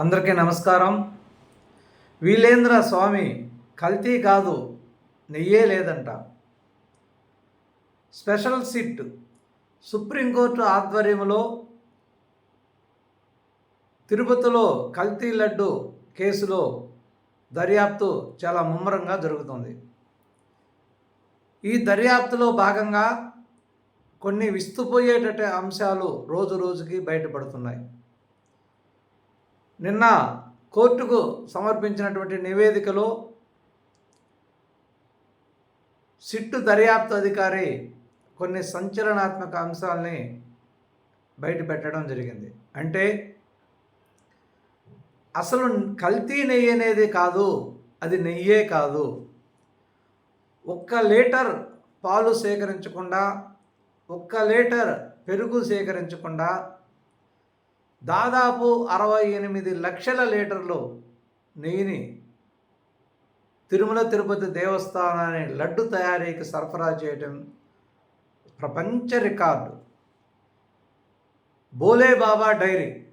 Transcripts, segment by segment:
అందరికీ నమస్కారం. వీలేంద్ర స్వామి కల్తీ కాదు నెయ్యే లేదంట. స్పెషల్ సిట్ సుప్రీంకోర్టు ఆధ్వర్యంలో తిరుపతిలో కల్తీ లడ్డు కేసులో దర్యాప్తు చాలా ముమ్మరంగా జరుగుతుంది. ఈ దర్యాప్తులో భాగంగా కొన్ని విస్తుపోయేటట్టు అంశాలు రోజు రోజుకి బయటపడుతున్నాయి. నిన్న కోర్టుకు సమర్పించినటువంటి నివేదికలో సిట్టు దర్యాప్తు అధికారి కొన్ని సంచలనాత్మక అంశాలని బయటపెట్టడం జరిగింది. అంటే అసలు కల్తీ నెయ్యి అనేది కాదు అది నెయ్యే కాదు. ఒక్క లీటర్ పాలు సేకరించకుండా ఒక్క లీటర్ పెరుగు సేకరించకుండా దాదాపు అరవై ఎనిమిది లక్షల లీటర్లు నెయ్యిని తిరుమల తిరుపతి దేవస్థానాన్ని లడ్డు తయారీకి సరఫరా చేయటం ప్రపంచ record. Bhole Baba dairy.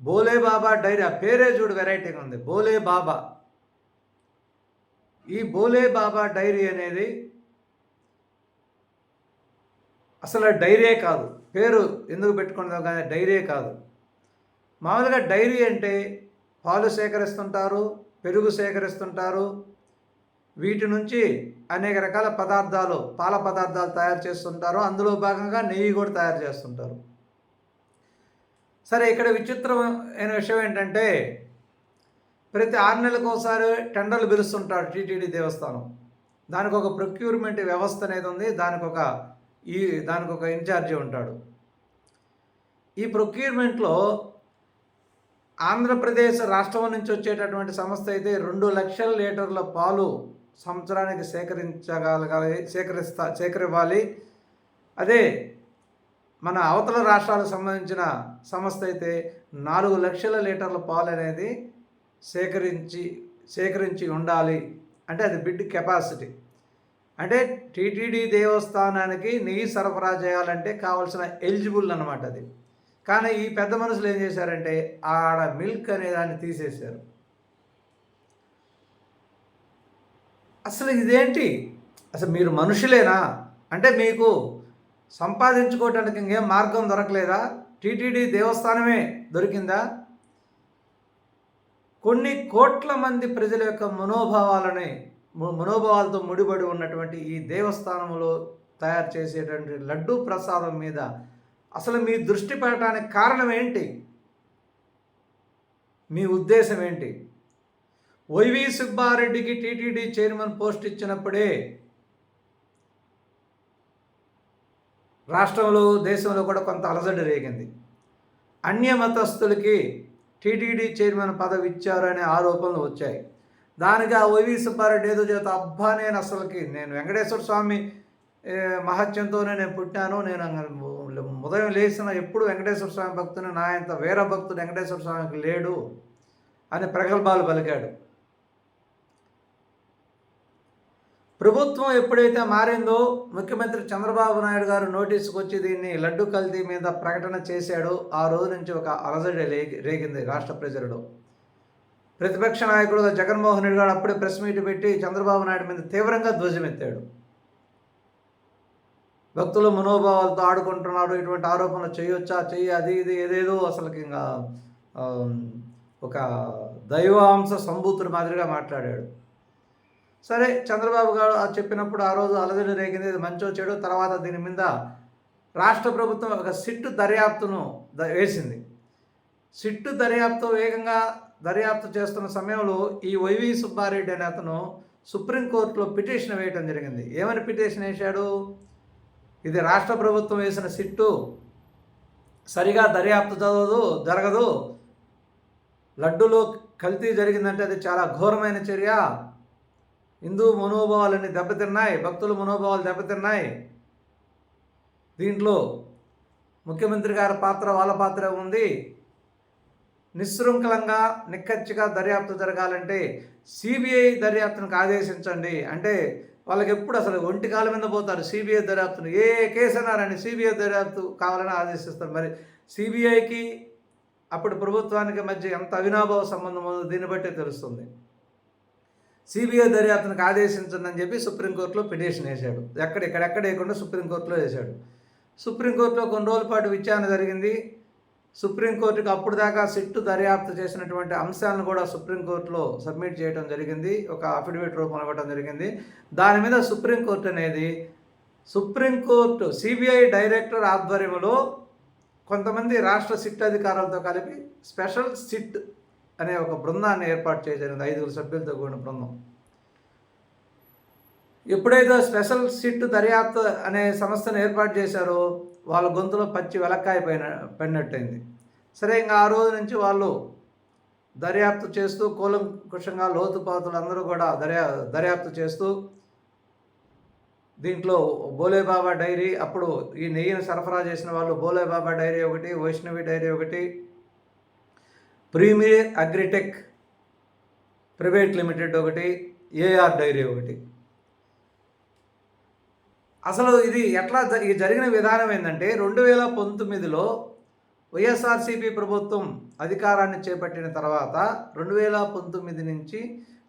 Bhole Baba dairy ఆ పేరే చూడు వెరైటీగా ఉంది. బోలే బాబా. ఈ బోలే బాబా డైరీ అనేది అసలు డైరీ కాదు. పేరు ఎందుకు పెట్టుకున్నదో కానీ డైరీ కాదు. మామూలుగా డైరీ అంటే పాలు సేకరిస్తుంటారు పెరుగు సేకరిస్తుంటారు. వీటి నుంచి అనేక రకాల పదార్థాలు పాల పదార్థాలు తయారు చేస్తుంటారు. అందులో భాగంగా నెయ్యి కూడా తయారు చేస్తుంటారు. సరే ఇక్కడ విచిత్రమైన విషయం ఏంటంటే ప్రతి ఆరు నెలలకు ఒకసారి టెండర్లు పిలుస్తుంటారు టీటీడీ దేవస్థానం. దానికి ఒక ప్రొక్యూర్మెంట్ వ్యవస్థ అనేది ఉంది. దానికి ఒక ఈ దానికి ఒక ఇన్ఛార్జి ఉంటాడు. ఈ ప్రొక్యూర్మెంట్లో ఆంధ్రప్రదేశ్ రాష్ట్రం నుంచి వచ్చేటటువంటి సంస్థ అయితే రెండు లక్షల లీటర్ల పాలు సంవత్సరానికి సేకరించగలగాలి సేకరిస్తా సేకరివ్వాలి. అదే మన అవతల రాష్ట్రాలకు సంబంధించిన సంస్థ అయితే నాలుగు లక్షల లీటర్ల పాలు అనేది సేకరించి సేకరించి ఉండాలి. అంటే అది బిడ్ కెపాసిటీ. అంటే టీటీడీ దేవస్థానానికి నెయ్యి సరఫరా చేయాలంటే కావాల్సిన ఎలిజిబుల్ అనమాట అది. కానీ ఈ పెద్ద మనుషులు ఏం చేశారంటే ఆడ మిల్క్ అనే దాన్ని తీసేశారు. అసలు ఇదేంటి? అసలు మీరు మనుషులేనా? అంటే మీకు సంపాదించుకోవటానికి ఇంకేం మార్గం దొరకలేదా? టీటీడీ దేవస్థానమే దొరికిందా? కొన్ని కోట్ల మంది ప్రజల యొక్క మనోభావాలని మనోభావాలతో ముడిపడి ఉన్నటువంటి ఈ దేవస్థానంలో తయారు చేసేటువంటి లడ్డూ ప్రసాదం మీద అసలు మీ దృష్టి పెట్టడానికి కారణం ఏంటి? మీ ఉద్దేశం ఏంటి? వైవి సుబ్బారెడ్డికి టీటీడీ చైర్మన్ పోస్ట్ ఇచ్చినప్పుడే రాష్ట్రంలో దేశంలో కూడా కొంత అలజడి రేగింది. అన్య మతస్థులకి టీటీడీ చైర్మన్ పదవి ఇచ్చారు అనే ఆరోపణలు వచ్చాయి. దానికి ఆ వైవి సుబ్బారెడ్డి ఏదో చేత అబ్బా నేను అసలుకి నేను వెంకటేశ్వర స్వామి మహత్యంతోనే నేను పుట్టాను. నేను ఉదయం లేచిన ఎప్పుడు వెంకటేశ్వర స్వామి భక్తుని నా ఇంత వేర భక్తుడు వెంకటేశ్వర స్వామికి లేడు అని ప్రగల్భాలు పలికాడు. ప్రభుత్వం ఎప్పుడైతే మారిందో ముఖ్యమంత్రి చంద్రబాబు నాయుడు గారు నోటీసుకు వచ్చి దీన్ని లడ్డు కల్తీ మీద ప్రకటన చేశాడో ఆ రోజు నుంచి ఒక అలజడి రేగింది రాష్ట్ర ప్రజలలో. ప్రతిపక్ష నాయకుడుగా జగన్మోహన్ రెడ్డి గారు అప్పుడే ప్రెస్ మీట్ పెట్టి చంద్రబాబు నాయుడు మీద తీవ్రంగా ధ్వజమెత్తాడు. భక్తుల మనోభావాలతో ఆడుకుంటున్నాడు ఇటువంటి ఆరోపణలు చేయొచ్చా? చెయ్యి అది ఇది ఏదేదో అసలుకి ఇంకా ఒక దైవాంశ సంభూతుడి మాదిరిగా మాట్లాడాడు. సరే చంద్రబాబు గారు చెప్పినప్పుడు ఆ రోజు అలజడి రేగింది. ఇది మంచో చెడు తర్వాత దీని మీద రాష్ట్ర ప్రభుత్వం ఒక సిట్టు దర్యాప్తును వేసింది. సిట్టు దర్యాప్తు వేగంగా దర్యాప్తు చేస్తున్న సమయంలో ఈ వైవి సుబ్బారెడ్డి అనే అతను సుప్రీంకోర్టులో పిటిషన్ వేయటం జరిగింది. ఏమని పిటిషన్ వేశాడు? ఇది రాష్ట్ర ప్రభుత్వం వేసిన సిట్టు. సరిగా దర్యాప్తు చదవదు జరగదు. లడ్డూలో కల్తీ జరిగిందంటే అది చాలా ఘోరమైన చర్య. హిందూ మనోభావాలన్నీ దెబ్బతిన్నాయి భక్తుల మనోభావాలు దెబ్బతిన్నాయి. దీంట్లో ముఖ్యమంత్రి గారి పాత్ర వాళ్ళ పాత్ర ఉంది. నిశృంఖలంగా నిక్కచ్చిగా దర్యాప్తు జరగాలంటే సిబిఐ దర్యాప్తునికి ఆదేశించండి. అంటే వాళ్ళకి ఎప్పుడు అసలు ఒంటి కాలం మీద పోతారు సిబిఐ దర్యాప్తును. ఏ కేసు అన్నారని సిబిఐ దర్యాప్తు కావాలని ఆదేశిస్తారు. మరి సిబిఐకి అప్పుడు ప్రభుత్వానికి మధ్య ఎంత అవినాభావ సంబంధం ఉందో దీన్ని బట్టే తెలుస్తుంది. సిబిఐ దర్యాప్తునికి ఆదేశించండి అని చెప్పి సుప్రీంకోర్టులో పిటిషన్ వేశాడు. ఎక్కడ ఇక్కడెక్కడ వేయకుండా సుప్రీంకోర్టులో వేశాడు. సుప్రీంకోర్టులో కొన్ని రోజుల పాటు విచారణ జరిగింది. సుప్రీంకోర్టుకి అప్పుడు దాకా సిట్టు దర్యాప్తు చేసినటువంటి అంశాలను కూడా సుప్రీంకోర్టులో సబ్మిట్ చేయడం జరిగింది. ఒక అఫిడవిట్ రూపంలో ఇవ్వడం జరిగింది. దాని మీద సుప్రీంకోర్టు అనేది సుప్రీంకోర్టు సిబిఐ డైరెక్టర్ ఆధ్వర్యంలో కొంతమంది రాష్ట్ర సిట్ అధికారులతో కలిపి స్పెషల్ సిట్ అనే ఒక బృందాన్ని ఏర్పాటు చేయడం ఐదుగురు సభ్యులతో కూడిన బృందం. ఎప్పుడైతే స్పెషల్ సిట్ దర్యాప్తు అనే సంస్థను ఏర్పాటు చేశారో వాళ్ళ గొంతులో పచ్చి వెలక్కాయ పైన పడినట్టయింది సరే ఇంకా ఆ రోజు నుంచి వాళ్ళు దర్యాప్తు చేస్తూ కూలంకుషంగా లోతుపాతులు అందరూ కూడా దర్యా దర్యాప్తు చేస్తూ దీంట్లో బోలేబాబా డైరీ అప్పుడు ఈ నెయ్యిని సరఫరా చేసిన వాళ్ళు బోలేబాబా డైరీ ఒకటి వైష్ణవి డైరీ ఒకటి ప్రీమియర్ అగ్రిటెక్ ప్రైవేట్ లిమిటెడ్ ఒకటి ఏఆర్ డైరీ ఒకటి. అసలు ఇది ఎట్లా జరిగిన విధానం ఏంటంటే రెండు వేల పంతొమ్మిదిలో వైఎస్ఆర్సీపీ ప్రభుత్వం అధికారాన్ని చేపట్టిన తర్వాత రెండు వేల పంతొమ్మిది నుంచి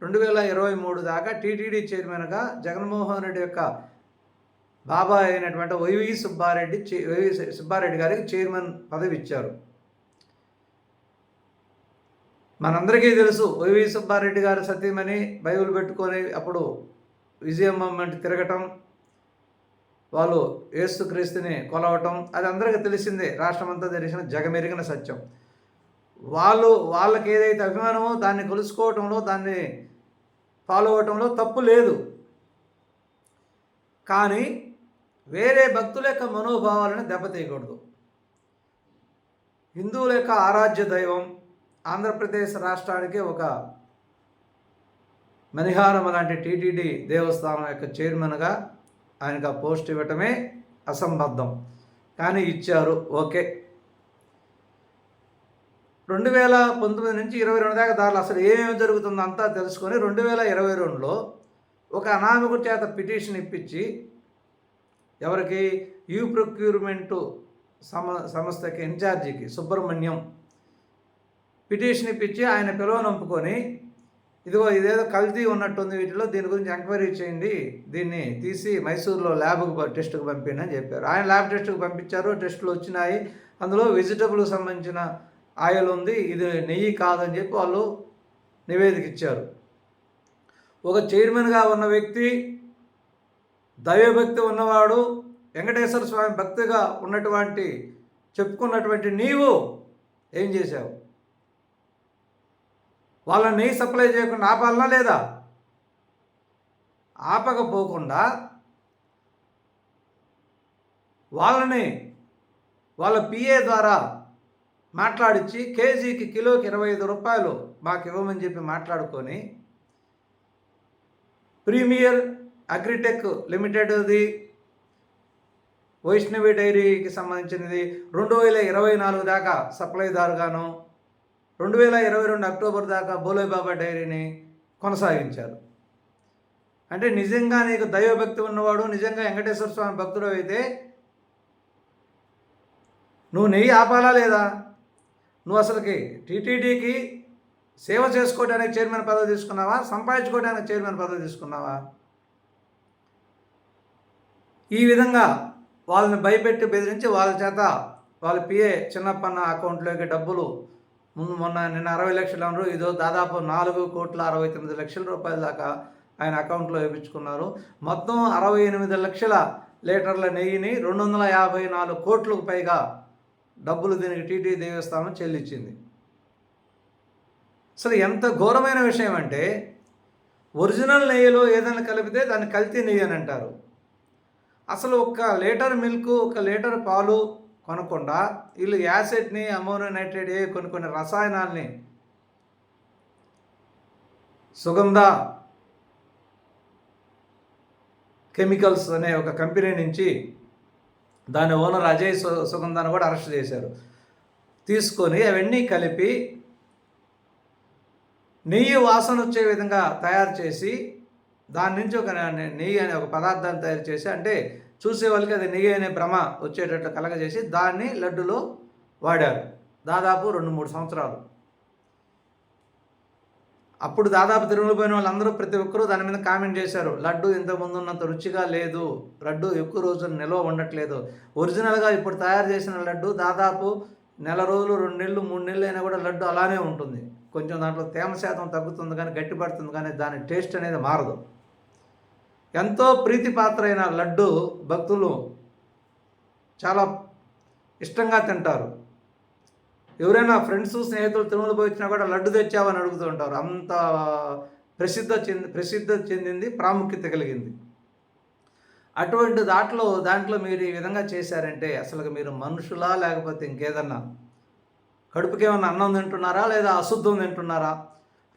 రెండు వేల ఇరవై మూడు దాకా టీటీడీ చైర్మన్గా జగన్మోహన్ రెడ్డి యొక్క బాబాయ్ అయినటువంటి వైవి సుబ్బారెడ్డి వైవి సుబ్బారెడ్డి గారికి చైర్మన్ పదవి ఇచ్చారు. మనందరికీ తెలుసు వైవి సుబ్బారెడ్డి గారు సతీమణి బైబిల్ పెట్టుకొని అప్పుడు విజయం మూమెంట్ తిరగటం వాళ్ళు ఏసుక్రీస్తుని కొలవటం అది అందరికీ తెలిసిందే. రాష్ట్రమంతా తెలిసిన జగమెరిగిన సత్యం. వాళ్ళు వాళ్ళకి ఏదైతే అభిమానమో దాన్ని కొలుసుకోవటంలో దాన్ని ఫాలో అవటంలో తప్పు లేదు. కానీ వేరే భక్తుల యొక్క మనోభావాలను దెబ్బతీయకూడదు. హిందువుల యొక్క ఆరాధ్య దైవం ఆంధ్రప్రదేశ్ రాష్ట్రానికి ఒక మణిహారం లాంటి టీటీడీ దేవస్థానం యొక్క చైర్మన్గా ఆయనకు ఆ పోస్ట్ ఇవ్వటమే అసంబద్ధం. కానీ ఇచ్చారు ఓకే. రెండు వేల పంతొమ్మిది నుంచి ఇరవై రెండు దాకా దారిలో. అసలు ఏమేమి జరుగుతుందో అంతా తెలుసుకొని రెండు వేల ఇరవై రెండులో ఒక అనామికుడి చేత పిటిషన్ ఇప్పించి ఎవరికి? యూ ప్రొక్యూర్మెంట్ సమ సంస్థకి ఇన్ఛార్జికి సుబ్రహ్మణ్యం. పిటిషన్ ఇప్పించి ఆయన పిలువనంపుకొని ఇదిగో ఇదేదో కల్తీ ఉన్నట్టుంది వీటిలో దీని గురించి ఎంక్వైరీ చేయండి. దీన్ని తీసి మైసూర్లో ల్యాబ్కు టెస్ట్కి పంపిండి అని చెప్పారు. ఆయన ల్యాబ్ టెస్ట్కి పంపించారు టెస్టులు వచ్చినాయి. అందులో వెజిటబుల్ సంబంధించిన ఆయిల్ ఉంది ఇది నెయ్యి కాదని చెప్పి వాళ్ళు నివేదిక ఇచ్చారు. ఒక చైర్మన్గా ఉన్న వ్యక్తి దైవభక్తి ఉన్నవాడు వెంకటేశ్వర స్వామి భక్తిగా ఉన్నటువంటి చెప్పుకున్నటువంటి నీవు ఏం చేశావు? వాళ్ళని నెయ్యి సప్లై చేయకుండా ఆపాలనా లేదా? ఆపకపోకుండా వాళ్ళని వాళ్ళ పిఏ ద్వారా మాట్లాడించి కేజీకి కిలోకి ఇరవై ఐదు రూపాయలు మాకు ఇవ్వమని చెప్పి మాట్లాడుకొని ప్రీమియర్ అగ్రిటెక్ లిమిటెడ్ది వైష్ణవి డైరీకి సంబంధించినది రెండు వేల ఇరవై నాలుగు దాకా సప్లైదారుగాను రెండు వేల ఇరవై రెండు అక్టోబర్ దాకా బోలేబాబా డైరీని కొనసాగించారు. అంటే నిజంగా నీకు దైవభక్తి ఉన్నవాడు నిజంగా వెంకటేశ్వర స్వామి భక్తుడు అయితే నువ్వు నెయ్యి ఆపాలా లేదా? నువ్వు అసలుకి టీటీడీకి సేవ చేసుకోవడానికి చైర్మన్ పదవి తీసుకున్నావా? సంపాదించుకోవడానికి చైర్మన్ పదవి తీసుకున్నావా? ఈ విధంగా వాళ్ళని భయపెట్టి బెదిరించి వాళ్ళ చేత వాళ్ళ పిఏ చిన్నప్పన్న అకౌంట్లోకి డబ్బులు మొన్న నిన్న అరవై లక్షలు అన్నారు. ఇదో దాదాపు నాలుగు కోట్ల అరవై తొమ్మిది లక్షల రూపాయల దాకా ఆయన అకౌంట్లో వేయించుకున్నారు. మొత్తం అరవై ఎనిమిది లక్షల లీటర్ల నెయ్యిని రెండు వందల యాభై నాలుగు కోట్లకు పైగా డబ్బులు దీనికి టీటీ దేవస్థానం చెల్లించింది. అసలు ఎంత ఘోరమైన విషయం అంటే ఒరిజినల్ నెయ్యిలో ఏదైనా కలిపితే దాన్ని కల్తీ నెయ్యి అని అంటారు. అసలు ఒక లీటర్ మిల్క్ ఒక లీటర్ పాలు కొనకుండా వీళ్ళు యాసిడ్ని అమోనియం నైట్రేట్ కొన్ని కొన్ని రసాయనాల్ని సుగంధ కెమికల్స్ అనే ఒక కంపెనీ నుంచి దాని ఓనర్ అజయ్ సు సుగంధాన్ని కూడా అరెస్ట్ చేశారు. తీసుకొని అవన్నీ కలిపి నెయ్యి వాసన వచ్చే విధంగా తయారు చేసి దాని నుంచి ఒక నెయ్యి అనే ఒక పదార్థాన్ని తయారు చేసి అంటే చూసే వాళ్ళకి అది నెయ్యి అనే భ్రమ వచ్చేటట్లు కలగజేసి దాన్ని లడ్డులో వాడారు. దాదాపు రెండు మూడు సంవత్సరాలు. అప్పుడు దాదాపు తిరుమల పోయిన వాళ్ళందరూ ప్రతి ఒక్కరూ దాని మీద కామెంట్ చేశారు. లడ్డు ఇంతకుముందు ఉన్నంత రుచిగా లేదు. లడ్డు ఎక్కువ రోజులు నిల్వ ఉండట్లేదు. ఒరిజినల్గా ఇప్పుడు తయారు చేసిన లడ్డు దాదాపు నెల రోజులు రెండు నెలలు మూడు నెలలు అయినా కూడా లడ్డు అలానే ఉంటుంది. కొంచెం దాంట్లో తేమ శాతం తగ్గుతుంది కానీ గట్టిపడుతుంది కానీ దాని టేస్ట్ అనేది మారదు. ఎంతో ప్రీతిపాత్రైన అయిన లడ్డు భక్తులు చాలా ఇష్టంగా తింటారు. ఎవరైనా ఫ్రెండ్స్ స్నేహితులు తిరుమల పోయి వచ్చినా కూడా లడ్డు తెచ్చావని అడుగుతూ ఉంటారు. అంత ప్రసిద్ధ చెంది ప్రసిద్ధ చెందింది ప్రాముఖ్యత కలిగింది. అటువంటి దాంట్లో దాంట్లో మీరు ఈ విధంగా చేశారంటే అసలు మీరు మనుషులా లేకపోతే ఇంకేదన్నా? కడుపుకి ఏమన్నా అన్నం తింటున్నారా లేదా అశుద్ధం తింటున్నారా?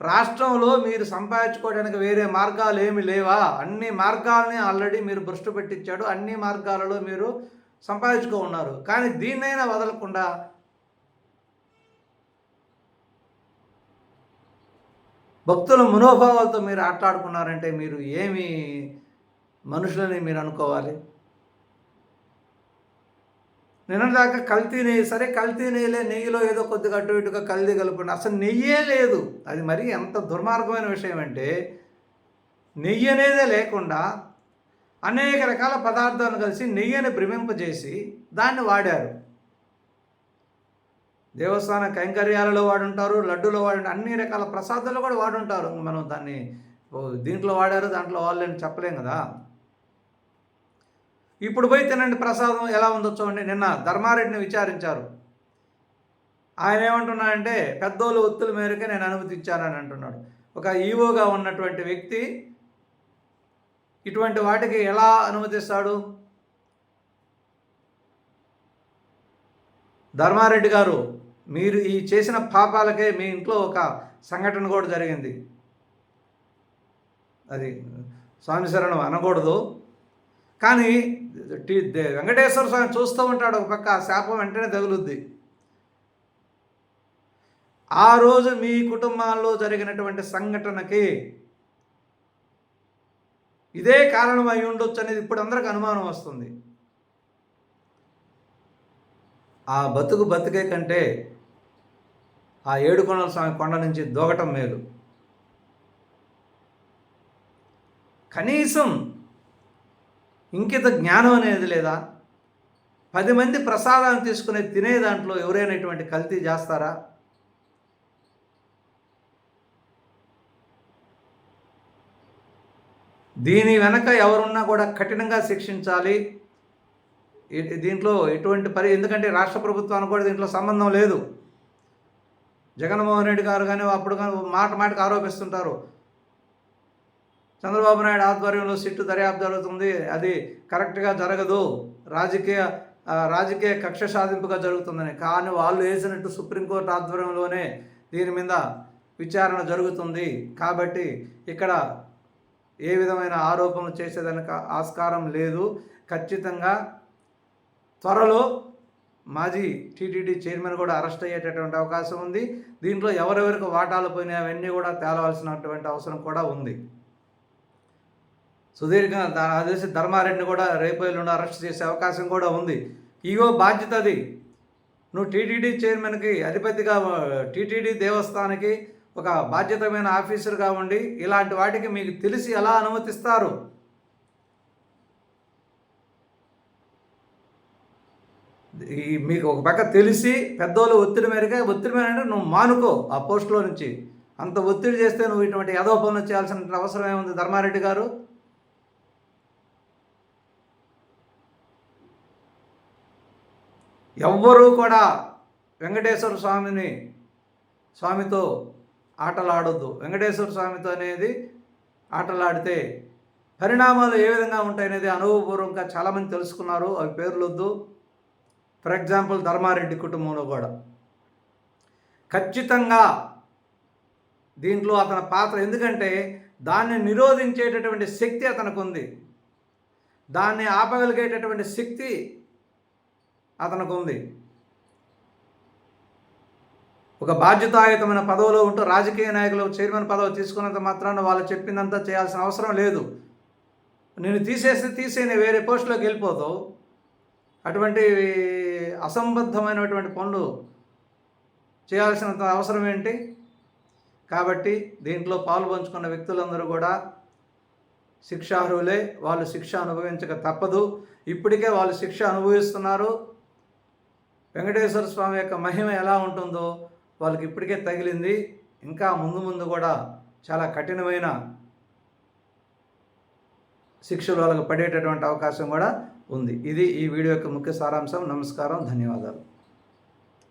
రాష్ట్రంలో మీరు సంపాదించుకోవడానికి వేరే మార్గాలు ఏమి లేవా? అన్ని మార్గాలని ఆల్రెడీ మీరు భ్రష్టు పెట్టించాడు అన్ని మార్గాలలో మీరు సంపాదించుకో ఉన్నారు. కానీ దీన్నైనా వదలకుండా భక్తుల మనోభావాలతో మీరు ఆటలాడుకున్నారంటే మీరు ఏమి మనుషులని మీరు అనుకోవాలి? నిన్నదాకా కల్తీ నెయ్యి సరే కల్తీ నెయ్యిలే నెయ్యిలో ఏదో కొద్దిగా అటు ఇటుగా కల్తీ కలుపుకుని అసలు నెయ్యే లేదు. అది మరి ఎంత దుర్మార్గమైన విషయం అంటే నెయ్యి అనేదే లేకుండా అనేక రకాల పదార్థాలను కలిసి నెయ్యిని భ్రమింపజేసి దాన్ని వాడారు. దేవస్థాన కైంకర్యాలలో వాడుంటారు లడ్డూలో వాడు అన్ని రకాల ప్రసాదాలు కూడా వాడుంటారు. మనం దాన్ని దీంట్లో వాడారు దాంట్లో వాళ్ళని చెప్పలేం కదా. ఇప్పుడు పోయి తినండి ప్రసాదం ఎలా ఉందో చూడండి. నిన్న ధర్మారెడ్డిని విచారించారు. ఆయన ఏమంటున్నాడంటే పెద్దోళ్ళు ఒత్తుల మేరకే నేను అనుమతించానని అంటున్నాడు. ఒక ఈవోగా ఉన్నటువంటి వ్యక్తి ఇటువంటి వాటికి ఎలా అనుమతిస్తాడు? ధర్మారెడ్డి గారు మీరు ఈ చేసిన పాపాలకే మీ ఇంట్లో ఒక సంఘటన కూడా జరిగింది. అది స్వామి శరణం అనకూడదు. కానీ టీ వెంకటేశ్వర స్వామి చూస్తూ ఉంటాడు ఒక పక్క ఆ శాపం వెంటనే తగులుద్ది. ఆ రోజు మీ కుటుంబాల్లో జరిగినటువంటి సంఘటనకి ఇదే కారణం అయి ఉండొచ్చు అనేది ఇప్పుడు అందరికి అనుమానం వస్తుంది. ఆ బతుకు బతికే కంటే ఆ ఏడుకొండల స్వామి కొండ నుంచి దూకటం మేలు. కనీసం ఇంకిత జ్ఞానం అనేది లేదా? పది మంది ప్రసాదాన్ని తీసుకునే తినే దాంట్లో ఎవరైనా ఇటువంటి కల్తీ చేస్తారా? దీని వెనక ఎవరున్నా కూడా కఠినంగా శిక్షించాలి. దీంట్లో ఎటువంటి పరి ఎందుకంటే రాష్ట్ర ప్రభుత్వానికి కూడా దీంట్లో సంబంధం లేదు. జగన్మోహన్ రెడ్డి గారు కానీ అప్పుడు కానీ మాట మాటకు ఆరోపిస్తుంటారు. చంద్రబాబు నాయుడు ఆధ్వర్యంలో సిట్టు దర్యాప్తు జరుగుతుంది. అది కరెక్ట్గా జరగదు. రాజకీయ రాజకీయ కక్ష సాధింపుగా జరుగుతుందని. కానీ వాళ్ళు వేసినట్టు సుప్రీంకోర్టు ఆధ్వర్యంలోనే దీని మీద విచారణ జరుగుతుంది. కాబట్టి ఇక్కడ ఏ విధమైన ఆరోపణలు చేసేదానికి ఆస్కారం లేదు. ఖచ్చితంగా త్వరలో మాజీ టీటీడీ చైర్మన్ కూడా అరెస్ట్ అయ్యేటటువంటి అవకాశం ఉంది. దీంట్లో ఎవరెవరికి వాటాలు పోయినాయి అవన్నీ కూడా తేలవలసినటువంటి అవసరం కూడా ఉంది. సుదీర్ఘ అదేసి ధర్మారెడ్డిని కూడా రేపు అరెస్ట్ చేసే అవకాశం కూడా ఉంది. ఇగో బాధ్యత అది. నువ్వు టీటీడీ చైర్మన్కి అధిపతిగా టీటీడీ దేవస్థానానికి ఒక బాధ్యతమైన ఆఫీసర్గా ఉండి ఇలాంటి వాటికి మీకు తెలిసి ఎలా అనుమతిస్తారు? ఈ మీకు ఒక పక్క తెలిసి పెద్దోళ్ళు ఒత్తిడి మేరకే ఒత్తిడి మేర అంటే నువ్వు మానుకో ఆ పోస్టులో నుంచి. అంత ఒత్తిడి చేస్తే నువ్వు ఇటువంటి యదో పనులు చేయాల్సిన అవసరం ఏముంది? ధర్మారెడ్డి గారు? ఎవ్వరూ కూడా వెంకటేశ్వర స్వామిని స్వామితో ఆటలాడొద్దు. వెంకటేశ్వర స్వామితో అనేది ఆటలాడితే పరిణామాలు ఏ విధంగా ఉంటాయనేది అనుభవపూర్వకంగా చాలామంది తెలుసుకున్నారు. అవి పేర్లొద్దు. ఫర్ ఎగ్జాంపుల్ ధర్మారెడ్డి కుటుంబంలో కూడా. ఖచ్చితంగా దీంట్లో అతని పాత్ర ఎందుకంటే దాన్ని నిరోధించేటటువంటి శక్తి అతనికి ఉంది దాన్ని ఆపగలిగేటటువంటి శక్తి అతనికి ఉంది ఒక బాధ్యతాయుతమైన పదవిలో ఉంటూ రాజకీయ నాయకులు చైర్మన్ పదవి తీసుకున్నంత మాత్రాన వాళ్ళు చెప్పిందంతా చేయాల్సిన అవసరం లేదు. నేను తీసేసి తీసేనే వేరే పోస్టులోకి వెళ్ళిపోతావు అటువంటి అసంబద్ధమైనటువంటి పనులు చేయాల్సినంత అవసరం ఏంటి? కాబట్టి దీంట్లో పాలు పంచుకున్న వ్యక్తులందరూ కూడా శిక్షార్హులే. వాళ్ళు శిక్ష అనుభవించక తప్పదు. ఇప్పటికే వాళ్ళు శిక్ష అనుభవిస్తున్నారు. వెంకటేశ్వర స్వామి యొక్క మహిమ ఎలా ఉంటుందో వాళ్ళకి ఇప్పటికే తగిలింది. ఇంకా ముందు ముందు కూడా చాలా కఠినమైన శిక్షలు వాళ్ళకి పడేటటువంటి అవకాశం కూడా ఉంది. ఇది ఈ వీడియో యొక్క ముఖ్య సారాంశం. నమస్కారం. ధన్యవాదాలు.